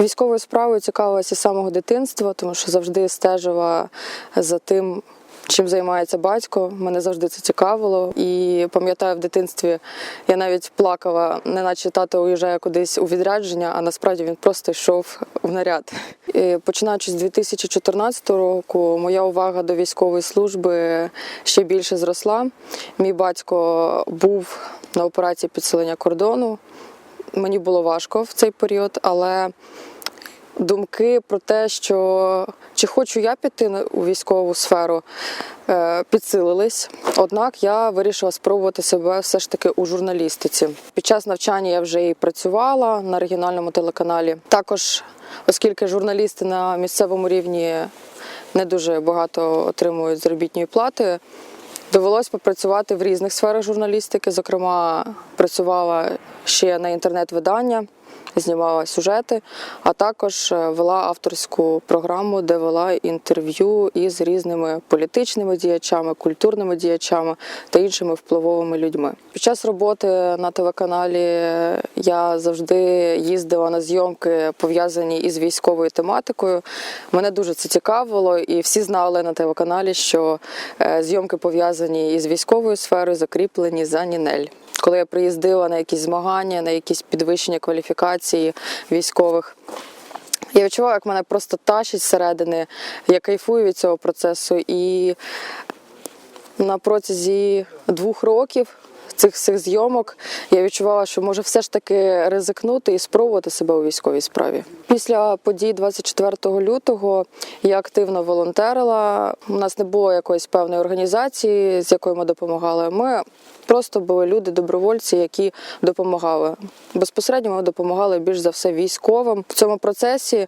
Військовою справою цікавилася з самого дитинства, тому що завжди стежила за тим, чим займається батько. Мене завжди це цікавило. І пам'ятаю, в дитинстві я навіть плакала, не наче тато уїжджає кудись у відрядження, а насправді він просто йшов в наряд. І починаючи з 2014 року, моя увага до військової служби ще більше зросла. Мій батько був на операції підсилення кордону. Мені було важко в цей період, але думки про те, що чи хочу я піти у військову сферу, е, підсилились. Однак я вирішила спробувати себе все ж таки у журналістиці. Під час навчання я вже і працювала на регіональному телеканалі. Також, оскільки журналісти на місцевому рівні не дуже багато отримують заробітної плати. Довелось попрацювати в різних сферах журналістики. Зокрема, працювала ще на інтернет-видання, знімала сюжети, а також е, вела авторську програму, де вела інтерв'ю із різними політичними діячами, культурними діячами та іншими впливовими людьми. Під час роботи на телеканалі я завжди їздила на зйомки, пов'язані із військовою тематикою. Мене дуже це цікавило, і всі знали на телеканалі, що е, зйомки пов'язані із військовою сферою, закріплені за Нінель. Коли я приїздила на якісь змагання, на якісь підвищення кваліфікації військових. Я відчувала, як мене просто тащить зсередини. Я кайфую від цього процесу. І на протязі двох років цих всіх зйомок я відчувала, що може все ж таки ризикнути і спробувати себе у військовій справі. Після подій 24 лютого я активно волонтерила. У нас не було якоїсь певної організації, з якою ми допомагали. Ми просто були люди, добровольці, які допомагали. Безпосередньо ми допомагали більш за все військовим в цьому процесі.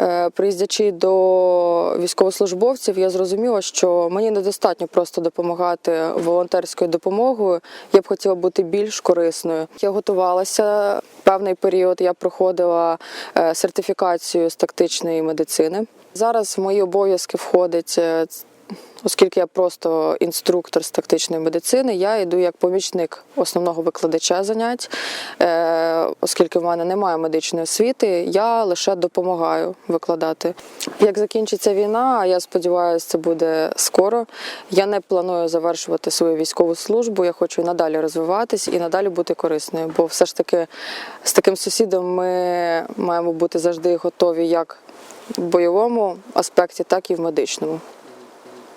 Е, Приїздячи до військовослужбовців, я зрозуміла, що мені недостатньо просто допомагати волонтерською допомогою. Я б хотіла бути більш корисною. Я готувалася певний період. Я проходила е, сертифікацію з тактичної медицини. Зараз в мої обов'язки входить. Оскільки я просто інструктор з тактичної медицини, я йду як помічник основного викладача занять. Е, оскільки в мене немає медичної освіти, я лише допомагаю викладати. Як закінчиться війна, я сподіваюся, це буде скоро. Я не планую завершувати свою військову службу. Я хочу і надалі розвиватись і надалі бути корисною. Бо все ж таки з таким сусідом ми маємо бути завжди готові як в бойовому аспекті, так і в медичному.